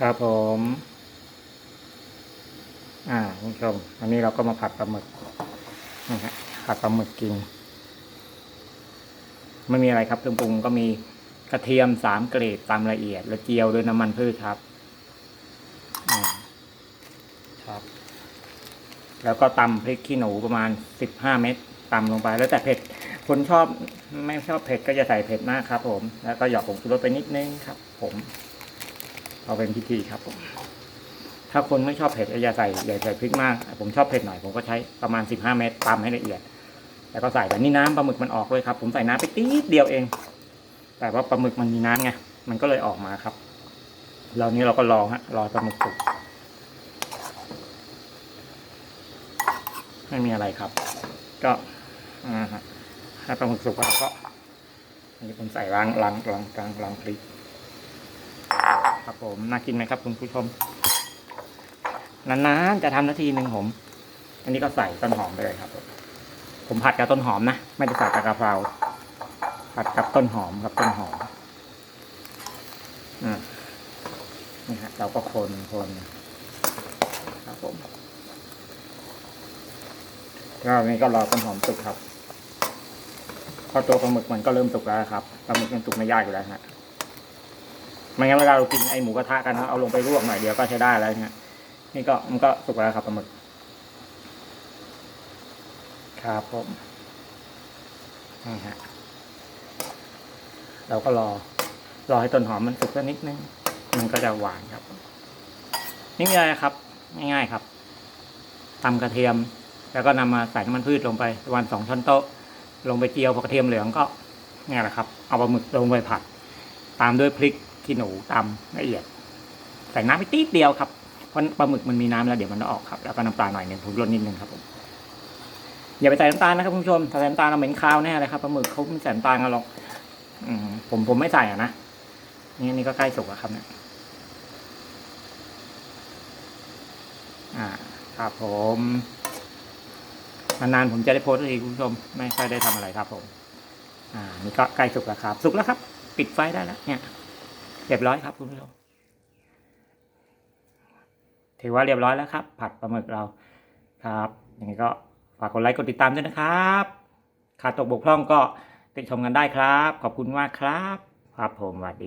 ครับผมอ่าคุณผู้ชมอันนี้เราก็มาผัดปลาหมึกนะฮะผัดปลาหมึกกินไม่มีอะไรครับเครื่องปรุงก็มีกระเทียมสามเกรดตามละเอียด และเจียวด้วยน้ำมันพืชครับครับ แล้วก็ตำพริกขี้หนูประมาณสิบห้าเม็ดตำลงไป แล้วแต่เผ็ดคนชอบไม่ชอบเผ็ดก็จะใส่เผ็ดมากครับ ผม แล้วก็หยอกผงชูรสไปนิดนึงครับ ผม เอาเป็นพิธีครับผมถ้าคนไม่ชอบเผ็ดอย่าใส่อย่าใส่พริกมาก ผมชอบเผ็ดหน่อยผมก็ใช้ประมาณสิบห้าเม็ดตำให้ละเอียด แล้วก็ใส่แต่นี่น้ำปลาหมึกมันออกเลยครับ ผมใส่น้ำไปตีดเดียวเอง แต่ว่าปลาหมึกมันมีน้ำไงมันก็เลยออกมาครับแล้วนี้เราก็รอฮะรอปลาหมึกสุกไม่มีอะไรครับ ก็อ่าฮะให้ปลาหมึกสุกแล้วก็อันนี้ผมใส่ล้างล้างล้างล้างล้างพริก ครับผมน่ากินไหมครับคุณผู้ชมนานๆจะทำนาทีหนึ่งผม อันนี้ก็ใส่ต้นหอมไปเลยครับ ผมผมผัดกับต้นหอมนะไม่ได้ใส่กับกะเพราผัดกับต้นหอมกับต้นหอมอ่านี่ฮะเราก็คนคนครับผมแล้วนี้ก็รอต้นหอมสุกครับพอตัวปลาหมึกมันก็เริ่มสุกแล้วครับปลาหมึกมันสุกไม่ยากอยู่แล้วฮะ ไม่งั้นเวลาเรากินไอหมูกระทะกันนะเอาลงไปลวกหน่อยเดียวก็ใช้ได้แล้วนะนี่ก็มันก็สุกแล้วครับปลาหมึกครับผมนี่ฮะเราก็รอ รอให้ต้นหอมมันสุกสักนิดนึง มันก็จะหวานครับ นี่มีอะไรครับ ง่ายๆครับตำกระเทียม แล้วก็นำมาใส่น้ำมันพืชลงไปประมาณสองช้อนโต๊ะ ลงไปเจียวพอกระเทียมเหลืองก็เนี่ยแหละครับ เอาปลาหมึกลงไปผัด ตามด้วยพริก ขี้หนูตำละเอียด ใส่น้ำไปตีดเดียวครับเพราะปลาหมึกมันมีน้ำแล้วเดี๋ยวมันจะออกครับแล้วก็น้ำปลาหน่อยหนึ่งผงรสนิดนึงครับผมอย่าไปใส่น้ำตาลนะครับคุณผู้ชมถ้าใส่น้ำตาลเราเหม็นคาวแน่เลยครับปลาหมึกเขาไม่ใส่น้ำตาลกันหรอกผมผมไม่ใส่อะนะนี่นี่ก็ใกล้สุกแล้วครับเนี่ยอ่า ครับผมนานๆผมจะได้โพสต์ทีคุณผู้ชม ไม่ค่อยได้ทำอะไรครับผม อ่า นี่ก็ใกล้สุกแล้วครับ สุกแล้วครับ ปิดไฟได้แล้วเนี่ย เรียบร้อยครับคุณผู้ชมถือว่าเรียบร้อยแล้วครับ ผัดปลาหมึกเราครับยังไงก็ฝากกดไลค์กดติดตามด้วยนะครับขาดตกบกพร่องก็ติดชมกันได้ครับ ขอบคุณมากครับ ครับผมสวัสดี